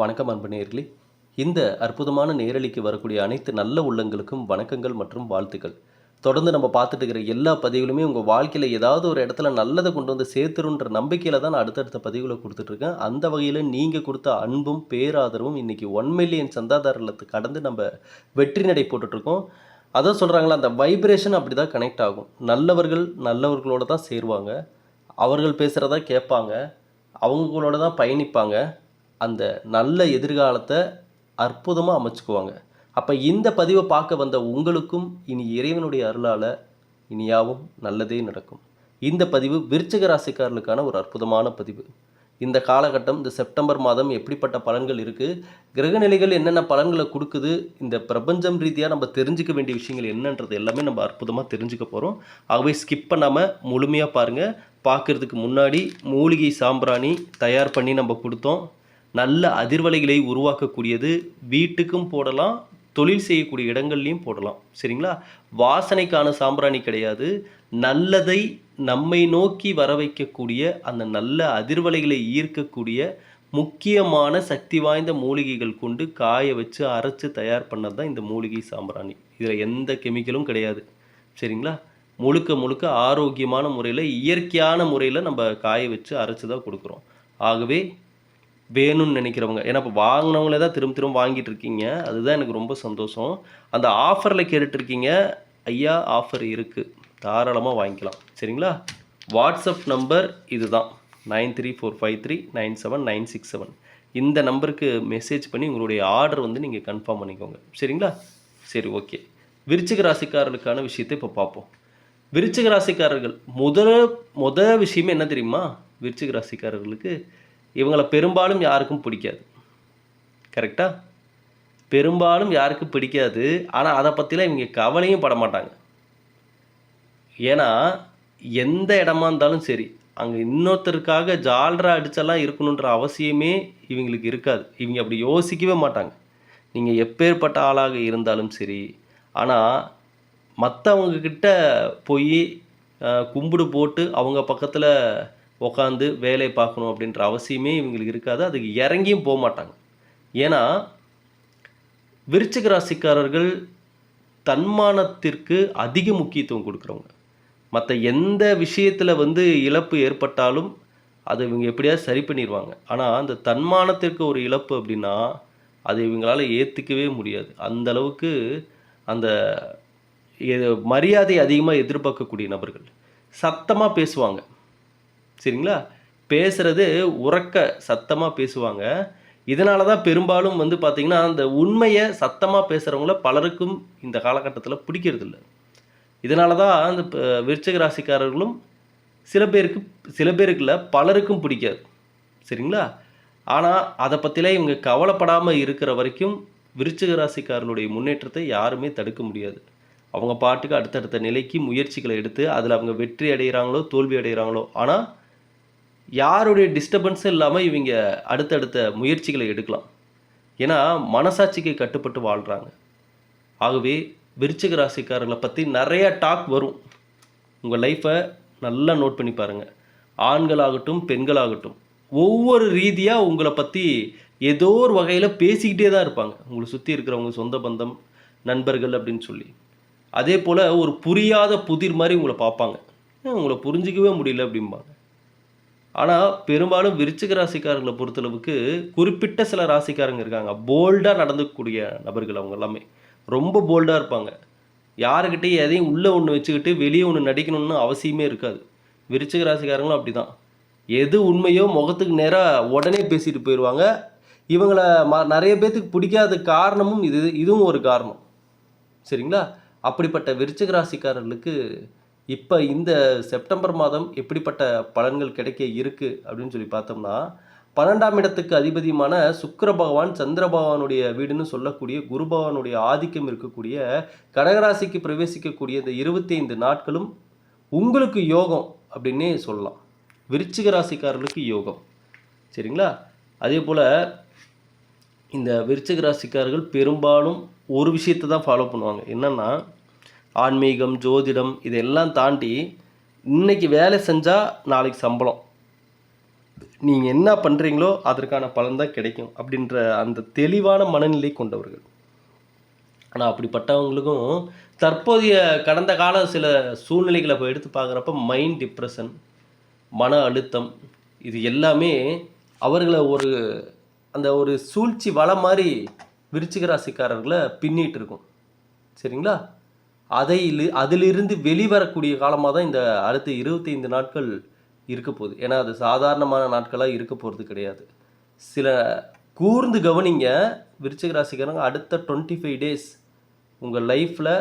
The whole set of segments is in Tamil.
வணக்கம் அன்பு நேயர்களே இந்த அற்புதமான நேரலிக்கு வரக்கூடிய அனைத்து நல்ல உள்ளங்களுக்கும் வணக்கங்கள் மற்றும் வாழ்த்துக்கள். தொடர்ந்து நம்ம பார்த்துட்டு இருக்கிற எல்லா பதிவுகளுமே உங்கள் வாழ்க்கையில் ஏதாவது ஒரு இடத்துல நல்லதை கொண்டு வந்து சேர்த்துருன்ற நம்பிக்கையில் தான் நான் அடுத்தடுத்த பதிவுகளை கொடுத்துட்ருக்கேன். அந்த வகையில் நீங்கள் கொடுத்த அன்பும் பேராதரவும் இன்றைக்கி ஒன் மில்லியன் சந்தாதாரத்தை கடந்து நம்ம வெற்றி நடை போட்டுட்ருக்கோம். அதான் சொல்கிறாங்களா அந்த வைப்ரேஷன் அப்படி தான் கனெக்ட் ஆகும். நல்லவர்கள் நல்லவர்களோடு தான் சேருவாங்க. அவர்கள் பேசுகிறதா கேட்பாங்க. அவங்களோட தான் பயணிப்பாங்க. அந்த நல்ல எதிர்காலத்தை அற்புதமாக அமைச்சுக்குவாங்க. அப்போ இந்த பதிவை பார்க்க வந்த உங்களுக்கும் இனி இறைவனுடைய அருளால் இனியாவும் நல்லதே நடக்கும். இந்த பதிவு விருச்சிக ராசிக்காரர்களுக்கான ஒரு அற்புதமான பதிவு. இந்த காலகட்டம் இந்த செப்டம்பர் மாதம் எப்படிப்பட்ட பலன்கள் இருக்குது கிரகநிலைகள் என்னென்ன பலன்களை கொடுக்குது இந்த பிரபஞ்சம் ரீதியாக நம்ம தெரிஞ்சுக்க வேண்டிய விஷயங்கள் என்னன்றது எல்லாமே நம்ம அற்புதமாக தெரிஞ்சுக்க போகிறோம் ஆகவே ஸ்கிப் பண்ணாமல் முழுமையாக பாருங்கள் பார்க்குறதுக்கு முன்னாடி மூலிகை சாம்பிராணி தயார் பண்ணி நம்ம கொடுத்தோம். நல்ல அதிர்வலைகளை உருவாக்கக்கூடியது. வீட்டுக்கும் போடலாம் தொழில் செய்யக்கூடிய இடங்கள்லையும் போடலாம். சரிங்களா? வாசனைக்கான சாம்பிராணி கிடையாது. நல்லதை நம்மை நோக்கி வர வைக்கக்கூடிய அந்த நல்ல அதிர்வலைகளை ஈர்க்கக்கூடிய முக்கியமான சக்தி வாய்ந்த மூலிகைகள் கொண்டு காய வச்சு அரைச்சு தயார் பண்ணது தான் இந்த மூலிகை சாம்பிராணி. இதில் எந்த கெமிக்கலும் கிடையாது. சரிங்களா? முழுக்க முழுக்க ஆரோக்கியமான முறையில் இயற்கையான முறையில் நம்ம காய வச்சு அரைச்சு தான் கொடுக்குறோம். ஆகவே வேணும்னு நினைக்கிறவங்க. ஏன்னா இப்போ வாங்கினவங்களே தான் திரும்ப திரும்ப வாங்கிட்டு இருக்கீங்க. அதுதான் எனக்கு ரொம்ப சந்தோஷம். அந்த ஆஃபரில் கேட்டுட்ருக்கீங்க. ஐயா ஆஃபர் இருக்குது தாராளமாக வாங்கிக்கலாம். சரிங்களா? வாட்ஸ்அப் நம்பர் இதுதான். Nine three four five three nine seven nine six seven. இந்த நம்பருக்கு மெசேஜ் பண்ணி உங்களுடைய ஆர்டர் வந்து நீங்கள் கன்ஃபார்ம் பண்ணிக்கோங்க. சரிங்களா? சரி ஓகே விருச்சிக ராசிக்காரர்களுக்கான விஷயத்தை இப்போ பார்ப்போம். விருச்சிக ராசிக்காரர்கள் முதல் முதல் விஷயமே என்ன தெரியுமா? விருச்சிக ராசிக்காரர்களுக்கு இவங்களை பெரும்பாலும் யாருக்கும் பிடிக்காது. கரெக்டாக பெரும்பாலும் யாருக்கும் பிடிக்காது. ஆனால் அதை பற்றிலாம் இவங்க கவலையும் பட மாட்டாங்க. ஏன்னா எந்த இடமா இருந்தாலும் சரி அங்கே இன்னொருத்தருக்காக ஜால்ரா அடிச்செல்லாம் இருக்கணுன்ற அவசியமே இவங்களுக்கு இருக்காது. இவங்க அப்படி யோசிக்கவே மாட்டாங்க. நீங்கள் எப்பேற்பட்ட ஆளாக இருந்தாலும் சரி ஆனால் மற்றவங்க கிட்ட போய் கும்பிடு போட்டு அவங்க பக்கத்தில் உட்காந்து வேலையை பார்க்கணும் அப்படின்ற அவசியமே இவங்களுக்கு இருக்காது. அதுக்கு இறங்கியும் போக மாட்டாங்க. ஏன்னா விருச்சிக ராசிக்காரர்கள் தன்மானத்திற்கு அதிக முக்கியத்துவம் கொடுக்குறவங்க. மற்ற எந்த விஷயத்தில் வந்து இழப்பு ஏற்பட்டாலும் அதை இவங்க எப்படியாவது சரி பண்ணிடுவாங்க ஆனால் அந்த தன்மானத்திற்கு ஒரு இழப்பு அப்படின்னா அதை இவங்களால ஏற்றுக்கவே முடியாது. அந்த அளவுக்கு அந்த மரியாதை அதிகமாக எதிர்பார்க்கக்கூடிய நபர்கள் சத்தமாக பேசுவாங்க. சரிங்களா? பேசுகிறது உறக்க சத்தமாக பேசுவாங்க. இதனால தான் பெரும்பாலும் வந்து பார்த்திங்கன்னா அந்த உண்மையை சத்தமாக பேசுகிறவங்கள பலருக்கும் இந்த காலகட்டத்தில் பிடிக்கிறதில்ல. இதனால தான் அந்த விருச்சக ராசிக்காரர்களும் சில பேருக்கு சில பேருக்கு இல்லை பலருக்கும் பிடிக்காது. சரிங்களா? ஆனால் அதை பற்றிலாம் இவங்க கவலைப்படாமல் இருக்கிற வரைக்கும் விருச்சிக ராசிக்காரர்களுடைய முன்னேற்றத்தை யாருமே தடுக்க முடியாது. அவங்க பாட்டுக்கு அடுத்தடுத்த நிலைக்கு முயற்சிகளை எடுத்து அதில் அவங்க வெற்றி அடைகிறாங்களோ தோல்வி அடைகிறாங்களோ ஆனால் யாருடைய டிஸ்டர்பன்ஸும் இல்லாமல் இவங்க அடுத்தடுத்த முயற்சிகளை எடுக்கலாம். ஏன்னா மனசாட்சிக்கு கட்டுப்பட்டு வாழ்கிறாங்க ஆகவே விருச்சிக ராசிக்காரர்களை பற்றி நிறைய டாக் வரும். உங்கள் லைஃப்பை நல்லா நோட் பண்ணி பாருங்கள் ஆண்களாகட்டும் பெண்களாகட்டும் ஒவ்வொரு ரீதியாக உங்களை பற்றி ஏதோ ஒரு வகையில் பேசிக்கிட்டே தான் இருப்பாங்க. உங்களை சுற்றி இருக்கிறவங்க சொந்த பந்தம் நண்பர்கள் அப்படின்னு சொல்லி. அதே போல் ஒரு புரியாத புதிர் மாதிரி உங்களை பார்ப்பாங்க. உங்களை புரிஞ்சிக்கவே முடியல அப்படிம்பாங்க. ஆனால் பெரும்பாலும் விருச்சிக ராசிக்காரங்களை பொறுத்தளவுக்கு குறிப்பிட்ட சில ராசிக்காரங்க இருக்காங்க. போல்டாக நடந்துக்கக்கூடிய நபர்கள் அவங்க எல்லாமே. ரொம்ப போல்டாக இருப்பாங்க. யாருக்கிட்டையும் எதையும் உள்ளே ஒன்று வச்சுக்கிட்டு வெளியே ஒன்று நடிக்கணும்னு அவசியமே இருக்காது. விருச்சிக ராசிக்காரங்களும் அப்படி தான் எது உண்மையோ முகத்துக்கு நேராக உடனே பேசிட்டு போயிடுவாங்க இவங்களை ம நிறைய பேர்த்துக்கு பிடிக்காத காரணமும் இது இதுவும் ஒரு காரணம். சரிங்களா? அப்படிப்பட்ட விருச்சிக ராசிக்காரர்களுக்கு இப்போ இந்த செப்டம்பர் மாதம் எப்படிப்பட்ட பலன்கள் கிடைக்க இருக்குது அப்படின்னு சொல்லி பார்த்தோம்னா பன்னெண்டாம் இடத்துக்கு அதிபதியுமான சுக்கர பகவான் சந்திர பகவானுடைய வீடுன்னு சொல்லக்கூடிய குரு பகவானுடைய ஆதிக்கம் இருக்கக்கூடிய கடகராசிக்கு பிரவேசிக்கக்கூடிய இந்த இருபத்தைந்து நாட்களும் உங்களுக்கு யோகம் அப்படின்னே சொல்லலாம். விருச்சிக ராசிக்காரர்களுக்கு யோகம். சரிங்களா? அதே போல் இந்த விருச்சிக ராசிக்காரர்கள் பெரும்பாலும் ஒரு விஷயத்தை தான் ஃபாலோ பண்ணுவாங்க. என்னென்னா ஆன்மீகம் ஜோதிடம் இதெல்லாம் தாண்டி இன்னைக்கு வேலை செஞ்சால் நாளைக்கு சம்பளம். நீங்கள் என்ன பண்ணுறீங்களோ அதற்கான பலன் தான் கிடைக்கும் அப்படின்ற அந்த தெளிவான மனநிலை கொண்டவர்கள். ஆனால் அப்படிப்பட்டவங்களுக்கும் தற்போதைய கடந்த கால சில சூழ்நிலைகளை இப்போ எடுத்து பார்க்குறப்ப மைண்ட் டிப்ரெஷன் மன அழுத்தம் இது எல்லாமே அவர்களை ஒரு அந்த ஒரு சூழ்ச்சி வள மாதிரி விருச்சிக ராசிக்காரர்களை பின்னிட்டு இருக்கும். சரிங்களா? அதை அதிலிருந்து வெளிவரக்கூடிய காலமாக தான் இந்த அடுத்த இருபத்தைந்து நாட்கள் இருக்க போகுது. ஏன்னா அது சாதாரணமான நாட்களாக இருக்க போகிறது கிடையாது. சில கூர்ந்து கவனிங்க விருச்சிக ராசிக்காரங்க அடுத்த டுவெண்ட்டி ஃபைவ் டேஸ் உங்கள் லைஃப்பில்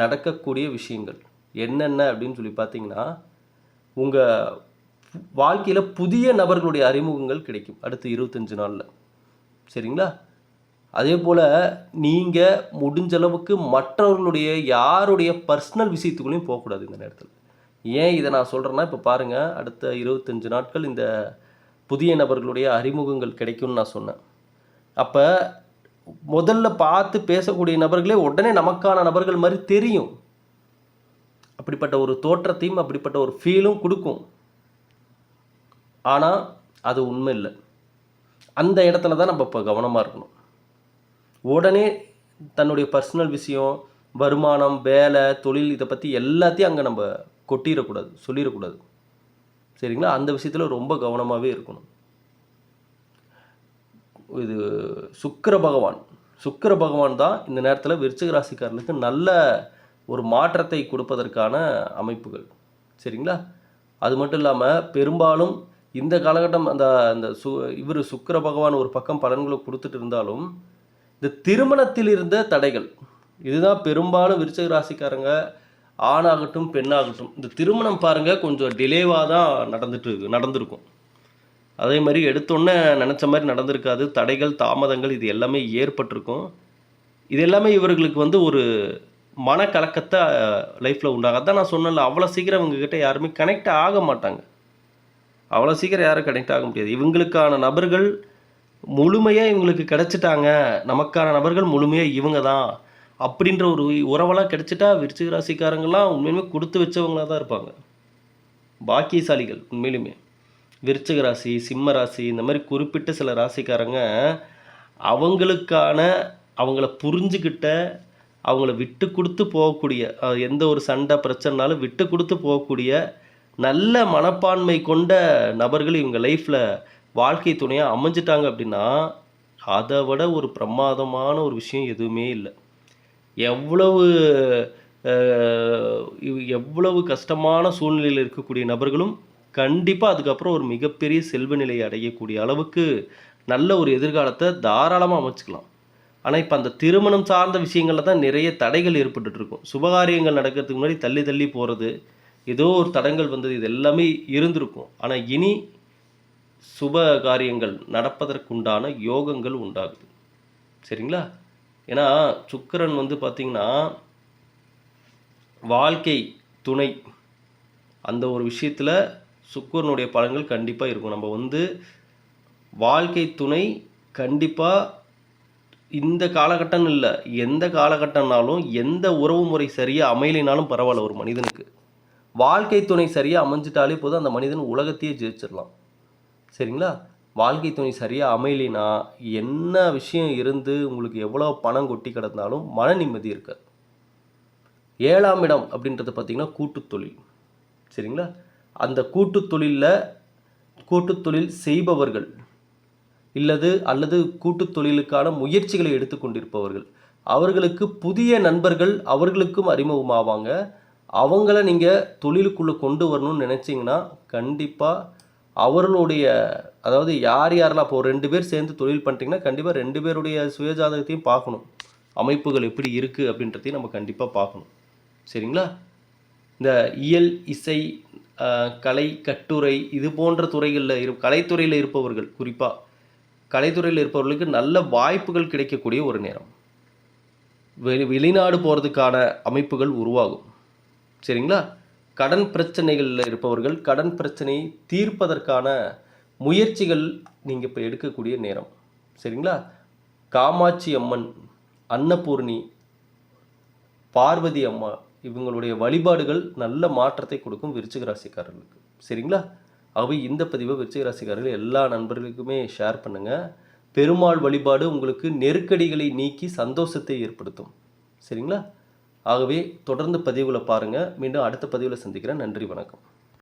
நடக்கக்கூடிய விஷயங்கள். என்னென்ன அப்படின்னு சொல்லி பார்த்தீங்கன்னா உங்கள் வாழ்க்கையில் புதிய நபர்களுடைய அறிமுகங்கள் கிடைக்கும் அடுத்த இருபத்தஞ்சு நாளில். சரிங்களா? அதே போல் நீங்கள் முடிஞ்ச அளவுக்கு மற்றவர்களுடைய யாருடைய பர்சனல் விஷயத்துக்குள்ளேயும் போகக்கூடாது இந்த நேரத்தில். ஏன் இதை நான் சொல்கிறேன்னா இப்போ பாருங்கள் அடுத்த இருபத்தஞ்சு நாட்கள் இந்த புதிய நபர்களுடைய அறிமுகங்கள் கிடைக்கும்னு நான் சொன்னேன். அப்போ முதல்ல பார்த்து பேசக்கூடிய நபர்களே உடனே நமக்கான நபர்கள் மாதிரி தெரியும். அப்படிப்பட்ட ஒரு தோற்றத்தையும் அப்படிப்பட்ட ஒரு ஃபீலும் கொடுக்கும். ஆனால் அது உண்மை இல்லை. அந்த இடத்துல தான் நம்ம இப்போ கவனமாக இருக்கணும். உடனே தன்னுடைய பர்சனல் விஷயம் வருமானம் வேலை தொழில் இதை பற்றி எல்லாத்தையும் அங்கே நம்ம கொட்டிடக்கூடாது சொல்லிடக்கூடாது. சரிங்களா? அந்த விஷயத்தில் ரொம்ப கவனமாகவே இருக்கணும். இது சுக்கர பகவான். சுக்கிர பகவான் தான் இந்த நேரத்தில் விருச்சிக ராசிக்காரர்களுக்கு நல்ல ஒரு மாற்றத்தை கொடுப்பதற்கான அமைப்புகள். சரிங்களா? அது மட்டும் இல்லாமல் பெரும்பாலும் இந்த காலகட்டம் அந்த அந்த சு இவர் சுக்கர பகவான் ஒரு பக்கம் பலன்களை கொடுத்துட்டு இருந்தாலும் இந்த திருமணத்தில் இருந்த தடைகள். இதுதான் பெரும்பாலும் விருச்சக ராசிக்காரங்க ஆணாகட்டும் பெண்ணாகட்டும். இந்த திருமணம் பாருங்கள் கொஞ்சம் டிலேவாக தான் நடந்துட்டு இருக்கு நடந்திருக்கும். அதே மாதிரி எடுத்தோன்னே நினச்ச மாதிரி நடந்திருக்காது. தடைகள் தாமதங்கள் இது எல்லாமே ஏற்பட்டிருக்கும். இது எல்லாமே இவர்களுக்கு வந்து ஒரு மனக்கலக்கத்தை லைஃப்பில் உண்டாகும். அதான் நான் சொன்னேன்ல அவ்வளோ சீக்கிரம் இவங்ககிட்ட யாருமே கனெக்ட் ஆக மாட்டாங்க. அவ்வளோ சீக்கிரம் யாரும் கனெக்ட் ஆக முடியாது. இவங்களுக்கான நபர்கள் முழுமையாக இவங்களுக்கு கிடச்சிட்டாங்க. நமக்கான நபர்கள் முழுமையாக இவங்க தான் அப்படின்ற ஒரு உறவெல்லாம் கிடச்சிட்டா விருச்சிக ராசிக்காரங்களாம் உண்மையுமே கொடுத்து வச்சவங்களா தான் இருப்பாங்க. பாக்கியசாலிகள் உண்மையிலுமே. விருச்சிக ராசி சிம்ம ராசி இந்த மாதிரி குறிப்பிட்ட சில ராசிக்காரங்க அவங்களுக்கான அவங்கள புரிஞ்சுக்கிட்ட அவங்கள விட்டு கொடுத்து போகக்கூடிய எந்த ஒரு சண்டை பிரச்சனைனாலும் விட்டு கொடுத்து போகக்கூடிய நல்ல மனப்பான்மை கொண்ட நபர்கள் இவங்க லைஃப்பில் வாழ்க்கை துணையாக அமைஞ்சிட்டாங்க அப்படின்னா அதை விட ஒரு பிரமாதமான ஒரு விஷயம் எதுவுமே இல்லை. எவ்வளவு எவ்வளவு கஷ்டமான சூழ்நிலையில் இருக்கக்கூடிய நபர்களும் கண்டிப்பாக அதுக்கப்புறம் ஒரு மிகப்பெரிய செல்வ நிலையை அடையக்கூடிய அளவுக்கு நல்ல ஒரு எதிர்காலத்தை தாராளமாக அமைச்சுக்கலாம். ஆனால் இப்போ அந்த திருமணம் சார்ந்த விஷயங்களில் தான் நிறைய தடைகள் ஏற்பட்டுருக்கும் சுபகாரியங்கள் நடக்கிறதுக்கு முன்னாடி தள்ளி தள்ளி போகிறது ஏதோ ஒரு தடங்கள் வந்தது இது எல்லாமே இருந்திருக்கும். ஆனால் இனி சுப காரியங்கள் நடப்பதற்குண்டான யோகங்கள் உண்டாகுது. சரிங்களா? ஏன்னா சுக்கிரன் வந்து பார்த்திங்கன்னா வாழ்க்கை துணை அந்த ஒரு விஷயத்தில் சுக்கரனுடைய பலன்கள் கண்டிப்பாக இருக்கும். நம்ம வந்து வாழ்க்கை துணை கண்டிப்பாக இந்த காலகட்டம் இல்லை எந்த காலகட்டம்னாலும் எந்த உறவு முறை சரியாக அமையலைனாலும் பரவாயில்ல ஒரு மனிதனுக்கு. வாழ்க்கை துணை சரியாக அமைஞ்சிட்டாலே போதும் அந்த மனிதன் உலகத்தையே ஜெயிச்சிடலாம். சரிங்களா? வாழ்க்கை துணை சரியாக அமையலைனா என்ன விஷயம் இருந்து உங்களுக்கு எவ்வளோ பணம் கொட்டி கிடந்தாலும் மன நிம்மதி இருக்காது. ஏழாம் இடம் அப்படின்றது பார்த்திங்கன்னா கூட்டுத்தொழில் சரிங்களா? அந்த கூட்டுத்தொழிலில் கூட்டுத்தொழில் செய்பவர்கள் இல்லது அல்லது கூட்டுத்தொழிலுக்கான முயற்சிகளை எடுத்துக்கொண்டிருப்பவர்கள் அவர்களுக்கு புதிய நண்பர்கள் அவர்களுக்கும் அறிமுகமாவாங்க. அவங்கள நீங்கள் தொழிலுக்குள்ளே கொண்டு வரணும்னு நினச்சிங்கன்னா கண்டிப்பாக அவர்களுடைய அதாவது யார் யாரெல்லாம் இப்போ ஒரு ரெண்டு பேர் சேர்ந்து தொழில் பண்ணிட்டீங்கன்னா கண்டிப்பாக ரெண்டு பேருடைய சுயஜாதகத்தையும் பார்க்கணும். அமைப்புகள் எப்படி இருக்குது அப்படின்றதையும் நம்ம கண்டிப்பாக பார்க்கணும். சரிங்களா? இந்த இயல் இசை கலை கட்டுரை இது போன்ற துறைகளில் இரு கலைத்துறையில் இருப்பவர்கள் குறிப்பாக கலைத்துறையில் இருப்பவர்களுக்கு நல்ல வாய்ப்புகள் கிடைக்கக்கூடிய ஒரு நேரம். வெளி வெளிநாடு போகிறதுக்கான அமைப்புகள் உருவாகும். சரிங்களா? கடன் பிரச்சனைகளில் இருப்பவர்கள் கடன் பிரச்சனையை தீர்ப்பதற்கான முயற்சிகள் நீங்கள் இப்போ எடுக்கக்கூடிய நேரம். சரிங்களா? காமாட்சி அம்மன் அன்னபூர்ணி பார்வதி அம்மா இவங்களுடைய வழிபாடுகள் நல்ல மாற்றத்தை கொடுக்கும் விருச்சிக ராசிக்காரர்களுக்கு. சரிங்களா? அவை இந்த பதிவை விருச்சிக ராசிக்காரர்கள் எல்லா நண்பர்களுக்குமே ஷேர் பண்ணுங்கள் பெருமாள் வழிபாடு உங்களுக்கு நெருக்கடிகளை நீக்கி சந்தோஷத்தை ஏற்படுத்தும். சரிங்களா? ஆகவே தொடர்ந்து பதிவுகளை பாருங்கள் மீண்டும் அடுத்த பதிவில் சந்திக்கிறேன். நன்றி வணக்கம்.